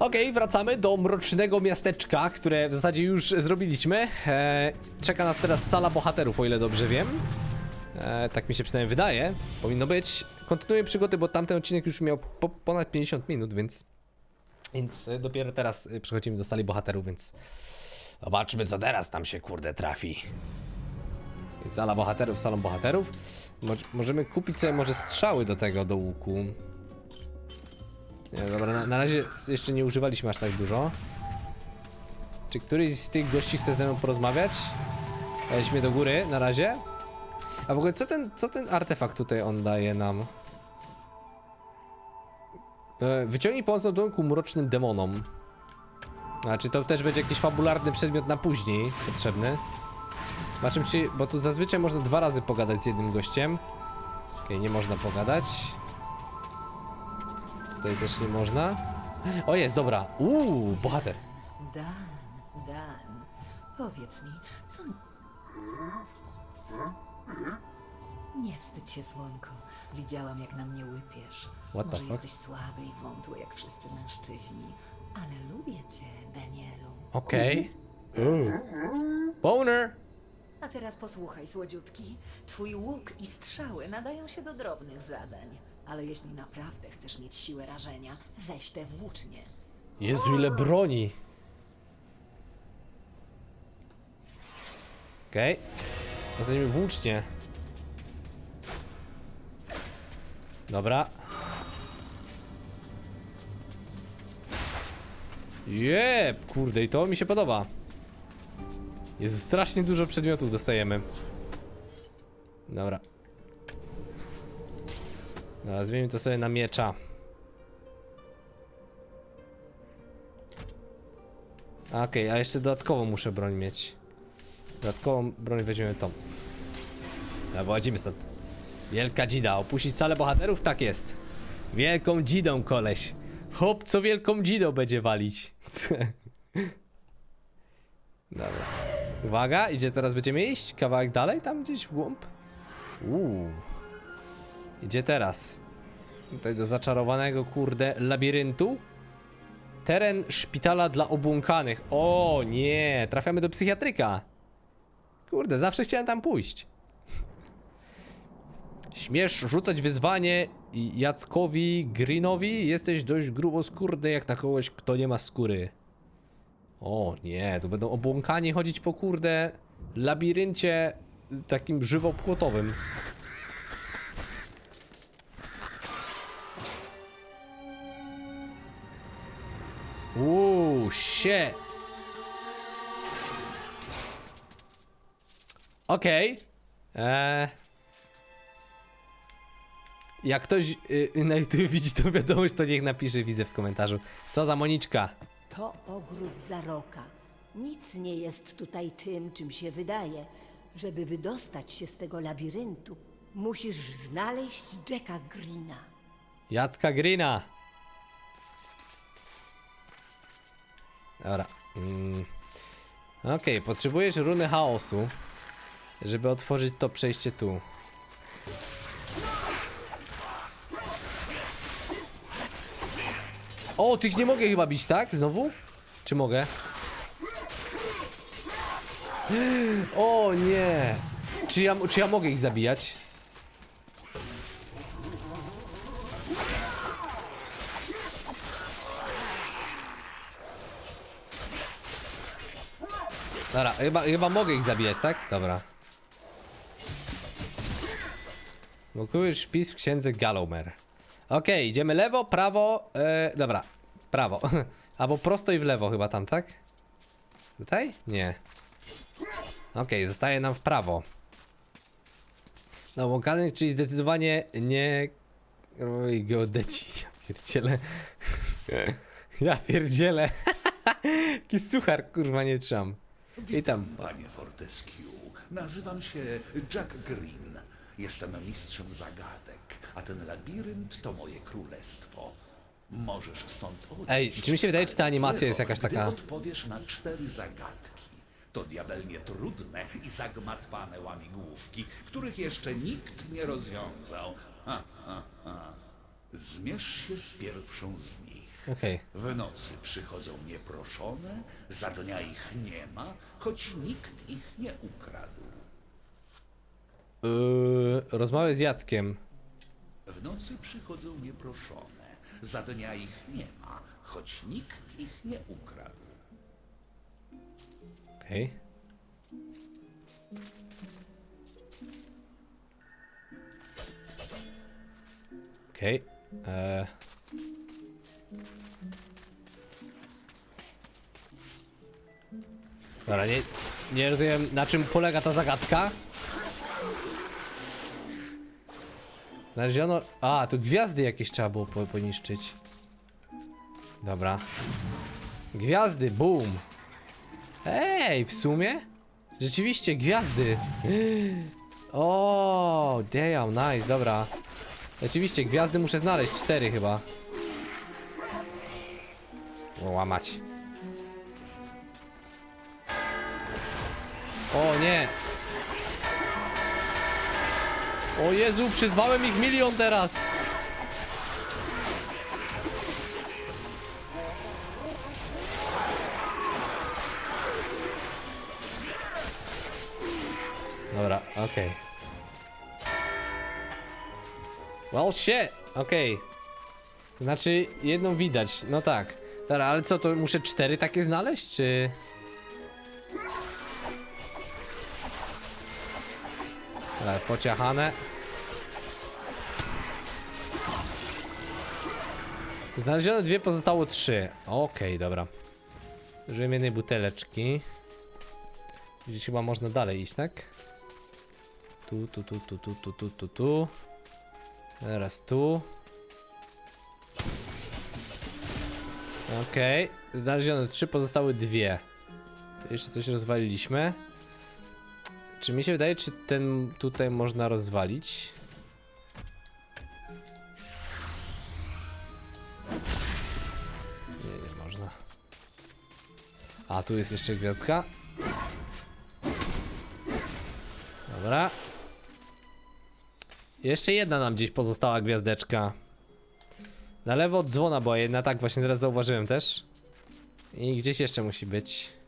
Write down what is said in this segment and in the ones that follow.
Okej, wracamy do mrocznego miasteczka, które w zasadzie już zrobiliśmy. E, czeka nas teraz sala bohaterów, o ile dobrze wiem. E, tak mi się przynajmniej wydaje. Powinno być. Kontynuuję przygody, bo tamten odcinek już miał po, ponad 50 minut, więc... Więc e, dopiero teraz przechodzimy do sali bohaterów, więc... Zobaczmy, co teraz tam się, kurde, trafi. Sala bohaterów, salą bohaterów. Mo możemy kupić sobie może strzały do tego, do łuku. Nie, dobra, na, na razie jeszcze nie używaliśmy aż tak dużo. Czy któryś z tych gości chce ze mną porozmawiać? Weźmy do góry na razie. A w ogóle co ten, co ten artefakt tutaj on daje nam? E, wyciągnij pomoc na domku mrocznym demonom. A czy to też będzie jakiś fabularny przedmiot na później potrzebny? Zobaczymy czy, bo tu zazwyczaj można dwa razy pogadać z jednym gościem. Okej, nie można pogadać. Tutaj też nie można. O jest, dobra. Uuu, bohater. Dan, Dan, powiedz mi, co... Nie wstydź się, słonko. Widziałam, jak na mnie łypiesz. What the Może fuck? jesteś słaby i wątły, jak wszyscy mężczyźni, ale lubię cię, Danielu. Okej. Boner. A teraz posłuchaj, słodziutki. Twój łuk i strzały nadają się do drobnych zadań. Ale jeśli naprawdę chcesz mieć siłę rażenia, weź te włócznie. Jezu, ile broni. Okej. Okay. Zajmijmy włócznie. Dobra. Jep, kurde, i to mi się podoba. Jezu, strasznie dużo przedmiotów dostajemy. Dobra. Zmienimy to sobie na miecza. Okej, a jeszcze dodatkowo muszę broń mieć. Dodatkową broń weźmiemy tą. Dobra, wychodzimy stąd. Wielka dzida. Opuścić salę bohaterów? Tak jest. Wielką dzidą, koleś. Hop, co wielką dzidą będzie walić. Dobra. Uwaga, idzie teraz będziemy iść? Kawałek dalej? Tam gdzieś w głąb? Uuu. Idzie teraz. Tutaj do zaczarowanego, kurde, labiryntu. Teren szpitala dla obłąkanych. O nie, trafiamy do psychiatryka. Kurde, zawsze chciałem tam pójść. Śmiesz rzucać wyzwanie Jackowi Greenowi? Jesteś dość gruboskórny jak na kogoś, kto nie ma skóry. O nie, tu będą obłąkani chodzić po kurde labiryncie takim żywopłotowym. Uuu, shit. Okej. Eee. Jak ktoś y, na YouTube widzi tą wiadomość, to niech napisze, widzę w komentarzu. Co za Moniczka? To ogród Zaroka. Nic nie jest tutaj tym, czym się wydaje. Żeby wydostać się z tego labiryntu, musisz znaleźć Jacka Greena. Jacka Grina. Dobra. Mm. Okej, potrzebujesz runy chaosu, żeby otworzyć to przejście tu. O, tych nie mogę chyba bić, tak? Znowu? Czy mogę? O nie! Czy ja, czy ja mogę ich zabijać? Dobra, chyba, chyba mogę ich zabijać, tak? Dobra. Blokujesz wpis w księdze Gallomer. Okej, idziemy lewo, prawo, e, dobra, prawo. Albo prosto i w lewo chyba tam, tak? Tutaj? Nie. Okej, zostaje nam w prawo. No, łąkalny, czyli zdecydowanie nie... Oj, geodeci, ja pierdzielę. Ja pierdzielę. Jaki suchar, kurwa, nie trzam. Witam. Panie Fortescue, nazywam się Jack Green. Jestem mistrzem zagadek, a ten labirynt to moje królestwo. Możesz stąd odejść. Ej, czy mi się wydaje, czy ta animacja jest jakaś Gdy taka... odpowiesz na cztery zagadki. To diabelnie trudne i zagmatwane łamigłówki, których jeszcze nikt nie rozwiązał. Ha, ha, ha. Zmierz się z pierwszą z nich. Okej. W nocy przychodzą nieproszone, za dnia ich nie ma, choć nikt ich nie ukradł. Yy, rozmawiaj z Jackiem. W nocy przychodzą nieproszone, za dnia ich nie ma, choć nikt ich nie ukradł. Okej. Okej. Eee. Dobra, nie, nie rozumiem na czym polega ta zagadka. Znaleziono... A, tu gwiazdy jakieś trzeba było po, poniszczyć. Dobra. Gwiazdy, boom. Ej, w sumie? Rzeczywiście, gwiazdy. O, damn, nice, dobra. Rzeczywiście, gwiazdy muszę znaleźć, cztery chyba. Łamać. O nie. O Jezu, przyzwałem ich milion teraz. Dobra, okej. Well shit, okej. Znaczy, jedną widać, no tak. Dobra, ale co, to muszę cztery takie znaleźć, czy... Dobra, pociachane. Znaleziono dwie, pozostało trzy. Okej, dobra. Użyłem jednej buteleczki. Gdzieś chyba można dalej iść, tak? Tu, tu, tu, tu, tu, tu, tu, tu, tu. Teraz tu. Okej. Znaleziono trzy, pozostały dwie. Tu Jeszcze coś rozwaliliśmy. Czy mi się wydaje, czy ten tutaj można rozwalić? Nie, nie można. A, tu jest jeszcze gwiazdka. Dobra. Jeszcze jedna nam gdzieś pozostała gwiazdeczka. Na lewo od dzwona była jedna, tak właśnie teraz zauważyłem też. I gdzieś jeszcze musi być.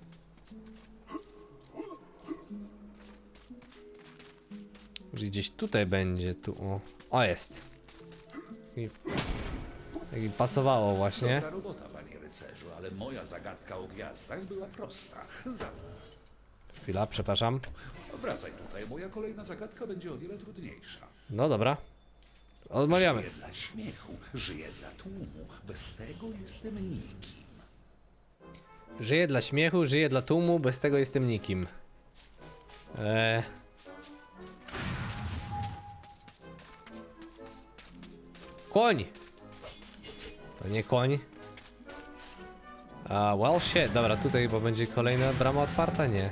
Może gdzieś tutaj będzie, tu o. O jest. I, tak mi pasowało właśnie. Dobra robota, panie rycerzu, ale moja zagadka o gwiazdach była prosta. Za... Chwila, przepraszam. Wracaj tutaj, moja kolejna zagadka będzie o wiele trudniejsza. No dobra. Odmawiamy. Żyję dla śmiechu, żyję dla tłumu, bez tego jestem nikim. Żyję dla śmiechu, żyję dla tłumu, bez tego jestem nikim. Eee. Koń! To nie koń. A, well shit, dobra, tutaj bo będzie kolejna brama otwarta, nie.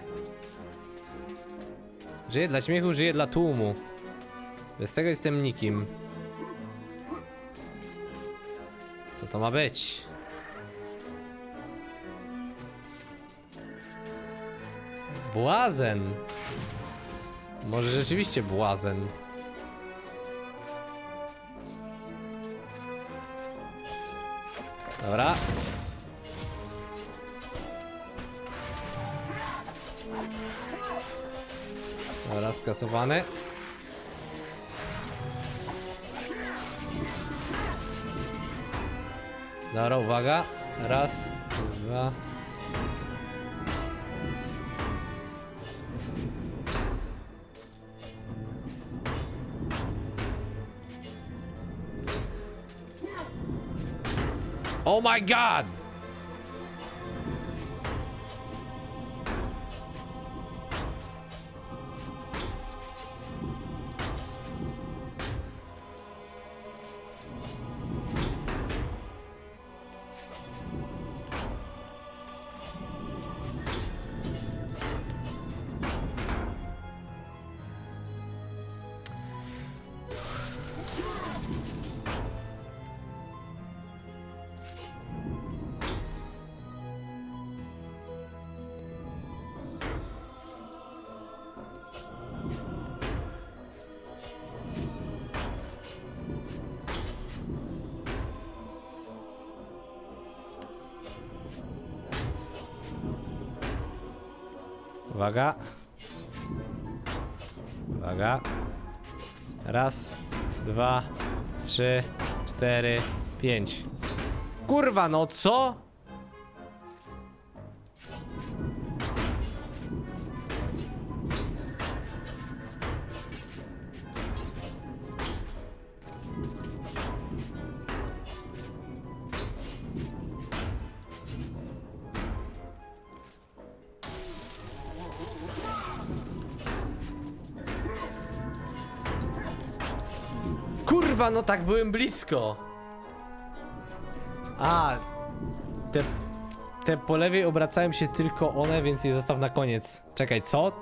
Żyję dla śmiechu, żyję dla tłumu. Bez tego jestem nikim. Co to ma być? Błazen. Może rzeczywiście błazen. Dobra. Dobra, skasowany. Dobra, uwaga. Raz, dwa. Oh my god! Uwaga. Uwaga. Raz, dwa, trzy, cztery, pięć. Kurwa, no co? No tak byłem blisko. A, te, te po lewej obracają się tylko one, więc je zostaw na koniec. Czekaj, co?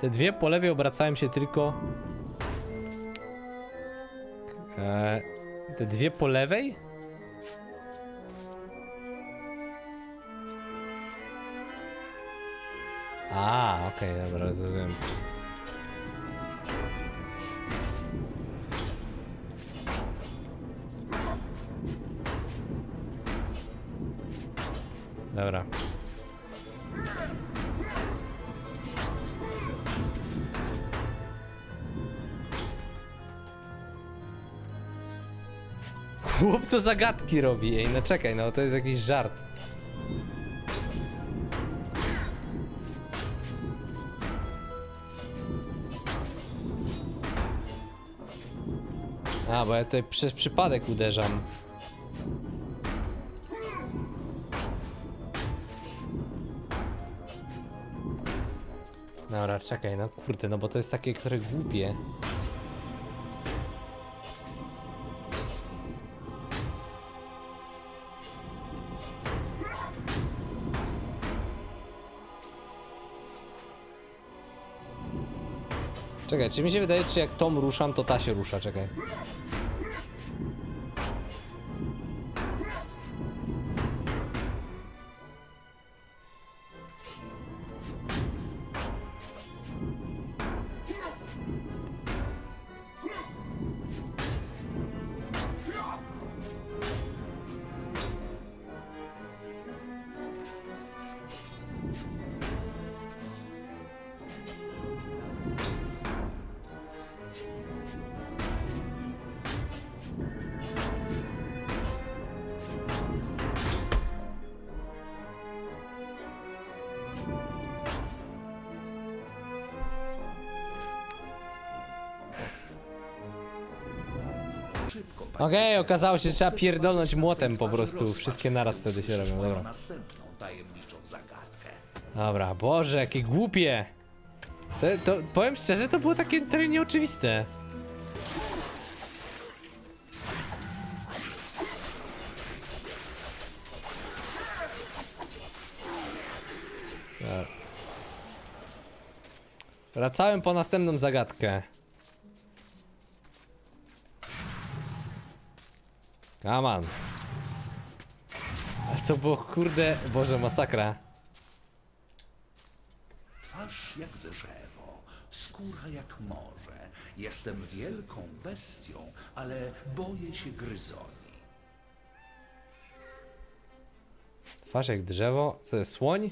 Te dwie po lewej obracają się tylko... Eee, te dwie po lewej? A, okej, dobra, rozumiem. Dobra. Chłop co zagadki robi, ej, no czekaj, no to jest jakiś żart. A, bo ja tutaj przez przypadek uderzam. Dobra, czekaj, no kurde, no bo to jest takie, które głupie. Czekaj, czy mi się wydaje, czy jak Tom ruszam, to ta się rusza, czekaj. Okej, okazało się, że trzeba pierdolnąć młotem po prostu. Wszystkie naraz wtedy się robią, dobra. Dobra, Boże, jakie głupie. To, to, powiem szczerze, to było takie trochę nieoczywiste. Wracałem po następną zagadkę. Come on. A co było, kurde, Boże, masakra. Twarz jak drzewo, skóra jak morze. Jestem wielką bestią, ale boję się gryzoni. Twarz jak drzewo. Co jest słoń?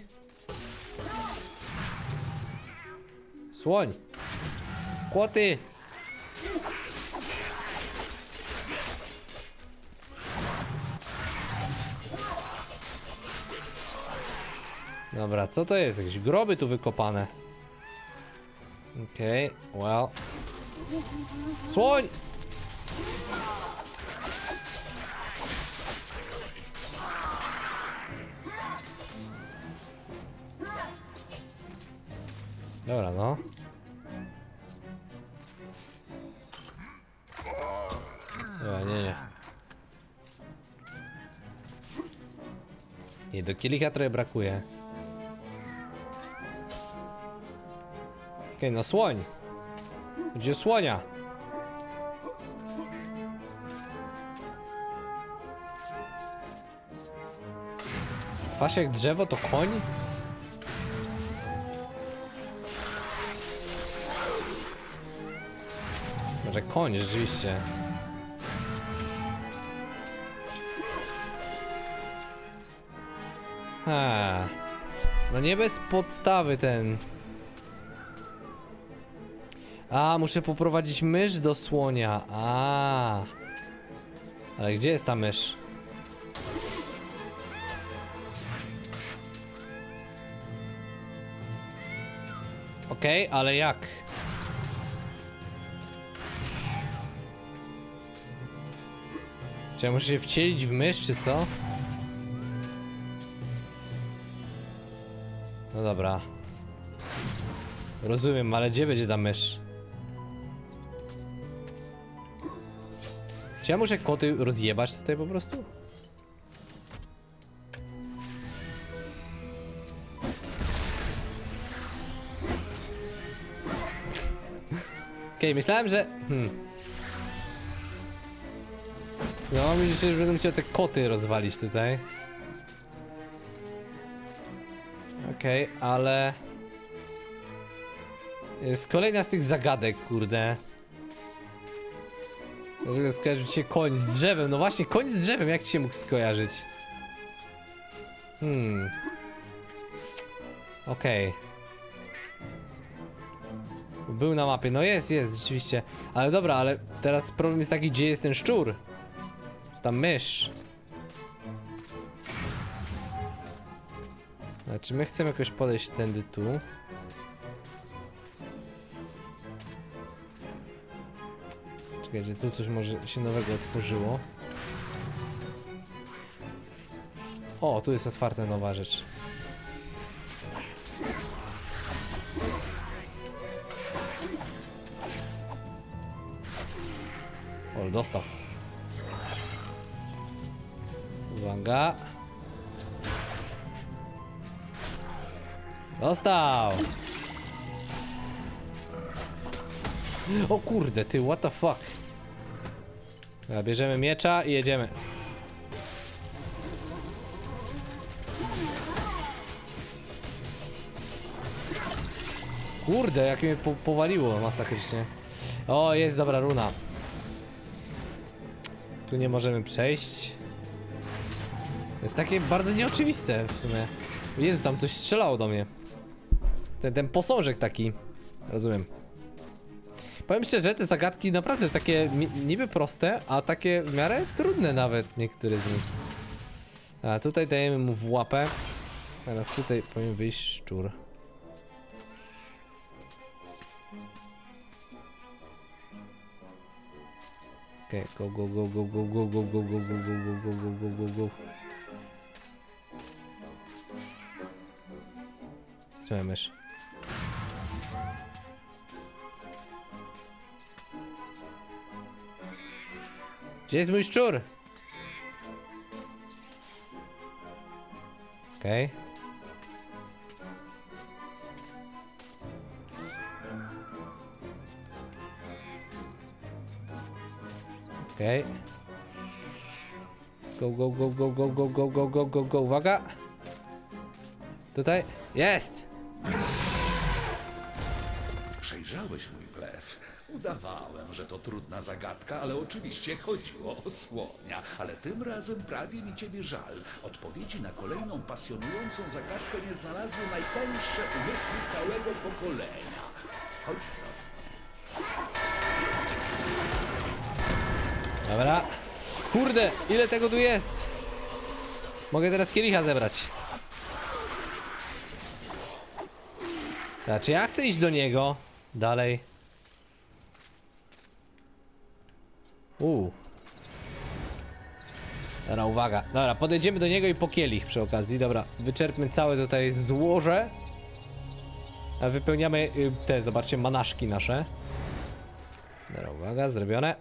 Słoń! Kłoty! Dobra, co to jest? Jakieś groby tu wykopane. Okej, okay, well. Słoń! Dobra, no. Dobra, nie, nie. Nie, do kielicha trochę brakuje. Okej, no słoń. Gdzie słonia? Twarz jak drzewo to koń? Może koń, rzeczywiście. Ha. No nie bez podstawy ten A, muszę poprowadzić mysz do słonia. A. Ale gdzie jest ta mysz? Okej, ale jak? Czy ja muszę się wcielić w mysz, czy co? No dobra. Rozumiem, ale gdzie będzie ta mysz? Czy ja muszę koty rozjebać tutaj po prostu? Okej, myślałem, że... Hmm. No, myślę, że będę chciał te koty rozwalić tutaj. Okej, ale... Jest kolejna z tych zagadek, kurde. Dlaczego skojarzył się koń z drzewem? No właśnie, koń z drzewem, jak ci się mógł skojarzyć? Hmm. Okej. Był na mapie, no jest, jest, rzeczywiście. Ale dobra, ale teraz problem jest taki, gdzie jest ten szczur? Czy ta mysz? Znaczy, my chcemy jakoś podejść tędy tu. Czekajcie, tu coś może się nowego otworzyło. O, tu jest otwarta nowa rzecz. O, dostał. Uwaga. Dostał! O kurde, ty, what the fuck? Dobra, bierzemy miecza i jedziemy. Kurde, jak mnie po powaliło masakrycznie. O, jest dobra runa. Tu nie możemy przejść. Jest takie bardzo nieoczywiste w sumie. Jezu, tam coś strzelało do mnie. Ten, ten posążek taki. Rozumiem. Powiem szczerze, te zagadki naprawdę takie niby proste, a takie w miarę trudne nawet niektóre z nich. A tutaj dajemy mu w łapę. Teraz tutaj powinien wyjść szczur. Okej, go, go, go, go, go, go, go, go, go, go, go, go, go, go, go, go, go. Złe Gdzie jest mój szczur? Okej. Okej. Go, go, go, go, go, go, go, go, go, go, go, uwaga! Tutaj? Jest! Przejrzałeś mój. Udawałem, że to trudna zagadka, ale oczywiście chodziło o słonia. Ale tym razem prawie mi ciebie żal. Odpowiedzi na kolejną pasjonującą zagadkę nie znalazły najtęższe umysły całego pokolenia. Chodź. Dobra. Kurde, ile tego tu jest? Mogę teraz kielicha zebrać. Znaczy ja chcę iść do niego. Dalej. Uuu. Dobra, uwaga. Dobra, podejdziemy do niego i po kielich przy okazji. Dobra, wyczerpmy całe tutaj złoże. A wypełniamy y, te, zobaczcie, manaszki nasze. Dobra, uwaga, zrobione.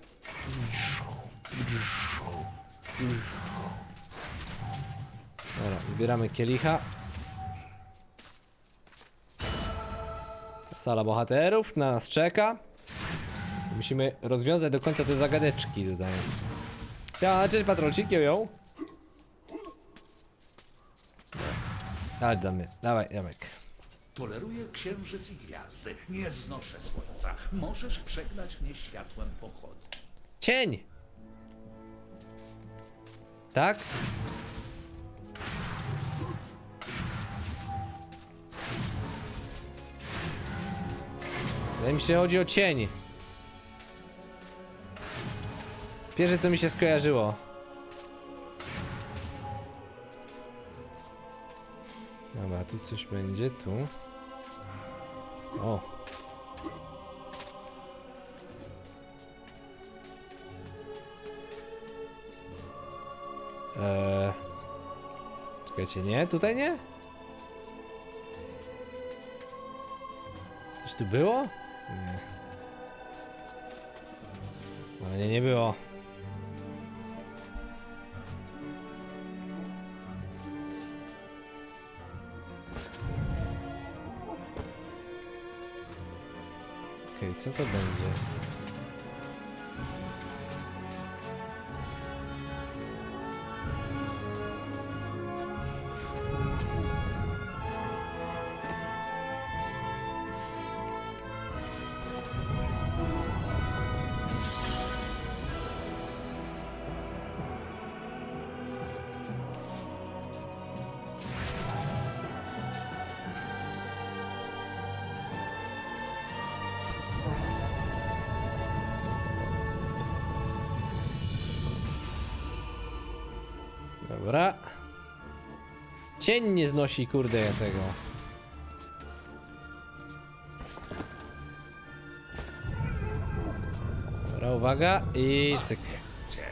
Dobra, zbieramy kielicha. Sala bohaterów na nas czeka. Musimy rozwiązać do końca te zagadeczki tutaj. Ja, cześć patrolcik, ją. Daj, damy. Dawaj, Jamek. Toleruję księżyc i gwiazdy. Nie znoszę słońca. Możesz przegnać mnie światłem pochodu. Cień! Tak? Wydaje mi się, że chodzi o cień. Pierwsze co mi się skojarzyło. Dobra, tu coś będzie, tu. O. Eee. Czekajcie, nie? Tutaj nie? Coś tu było? Nie. Ale nie, nie było. Okej, co to będzie? Cień nie znosi, kurde, tego. Dobra, uwaga i cyk. Cię.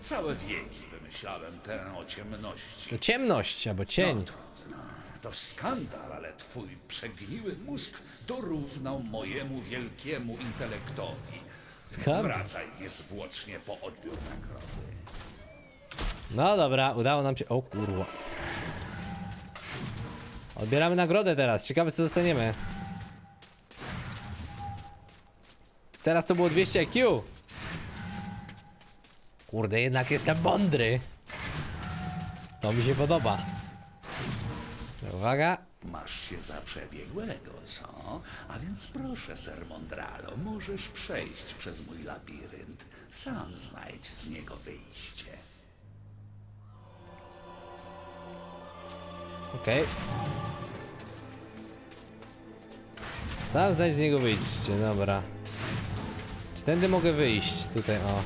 Całe wieki wymyślałem tę o ciemności. To ciemność albo cień. No trudno. To skandal, ale twój przegniły mózg dorównał mojemu wielkiemu intelektowi. Skam. Wracaj niezwłocznie po odbiór nagrody. No dobra, udało nam się. O kurwa. Odbieramy nagrodę teraz. Ciekawe co dostaniemy. Teraz to było 200 IQ. Kurde, jednak jestem mądry. To mi się podoba. Uwaga. Masz się za przebiegłego, co? A więc proszę, Ser Mondralo, możesz przejść przez mój labirynt. Sam znajdź z niego wyjście. Okej. Sam znajdź z niego wyjście, dobra. Czy tędy mogę wyjść? Tutaj, o.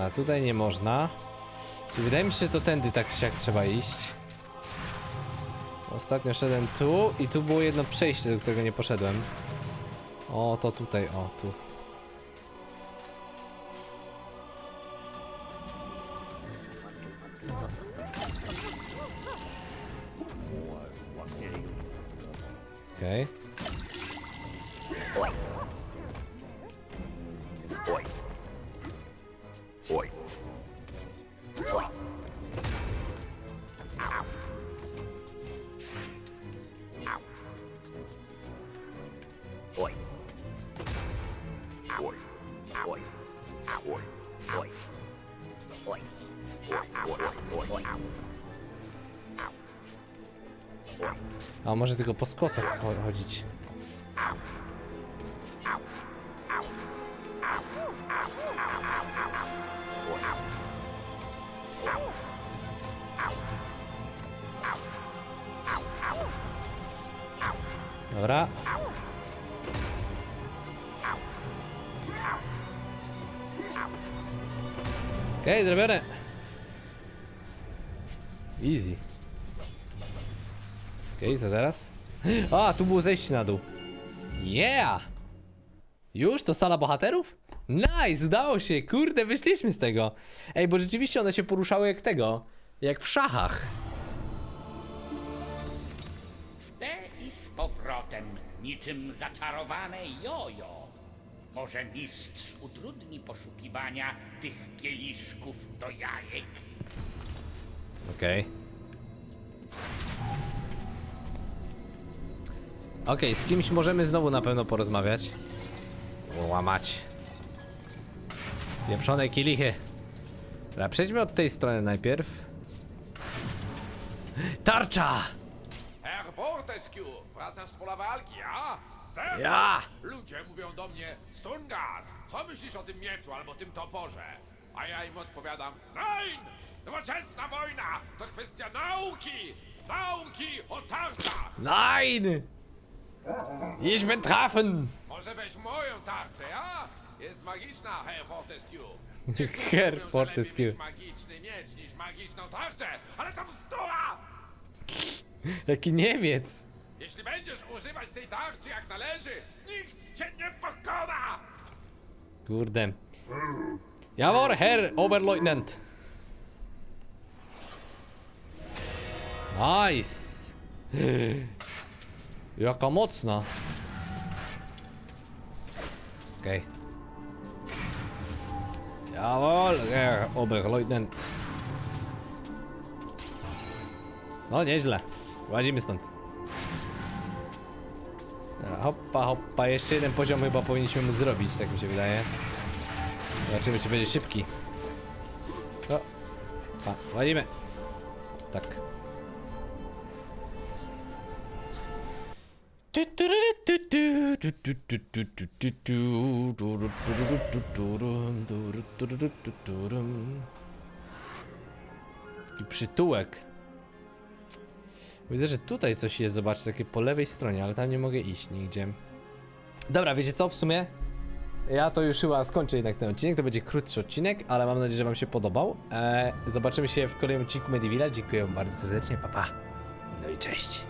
A, tutaj nie można. Czy wydaje mi się, że to tędy tak jak trzeba iść. Ostatnio szedłem tu i tu było jedno przejście, do którego nie poszedłem. O, to tutaj, o, tu. A może tylko po skosach chodzić. Dobra. Okej, okay, zrobione. A, tu było zejście na dół. Yeah! Już? To sala bohaterów? Nice, udało się, kurde, wyszliśmy z tego. Ej, bo rzeczywiście one się poruszały jak tego, jak w szachach. Te i z powrotem, niczym zaczarowane jojo. Może mistrz utrudni poszukiwania tych kieliszków do jajek? Okej. Okej, z kimś możemy znowu na pewno porozmawiać. Łamać. Pieprzone kilichy. Dobra, przejdźmy od tej strony najpierw. Tarcza! Herr Fortescue, wracasz z pola walki, a? Ja! Ludzie mówią do mnie, Stungar, co myślisz o tym mieczu albo tym toporze? A ja im odpowiadam, nein! Nowoczesna wojna to kwestia nauki! Wałki o tarczach! Nein! Ich bin trafen! Może weź moją tarczę, ja? Jest magiczna, Herr Fortescue. Herr Mówią, że Fortescue. lepiej mieć magiczny miecz niż magiczną tarczę, ale to bzdura! Jaki Niemiec! Jeśli będziesz używać tej tarczy jak należy, nikt cię nie pokona! Kurde. Jawohl, Herr Oberleutnant. Nice. Jaka mocna. Okej. Jawohl, Herr Oberleutnant. No, nieźle. Łazimy stąd. Hoppa, hoppa. Jeszcze jeden poziom chyba powinniśmy mu zrobić, tak mi się wydaje. Zobaczymy, czy będzie szybki. O. A, walimy. Tak. Taki przytułek. Widzę, że tutaj coś jest, zobaczcie, takie po lewej stronie, ale tam nie mogę iść nigdzie. Dobra, wiecie co, w sumie ja to już chyba skończę jednak ten odcinek, to będzie krótszy odcinek, ale mam nadzieję, że wam się podobał. Eee, zobaczymy się w kolejnym odcinku Medivilla, dziękuję bardzo serdecznie, pa pa. No i cześć.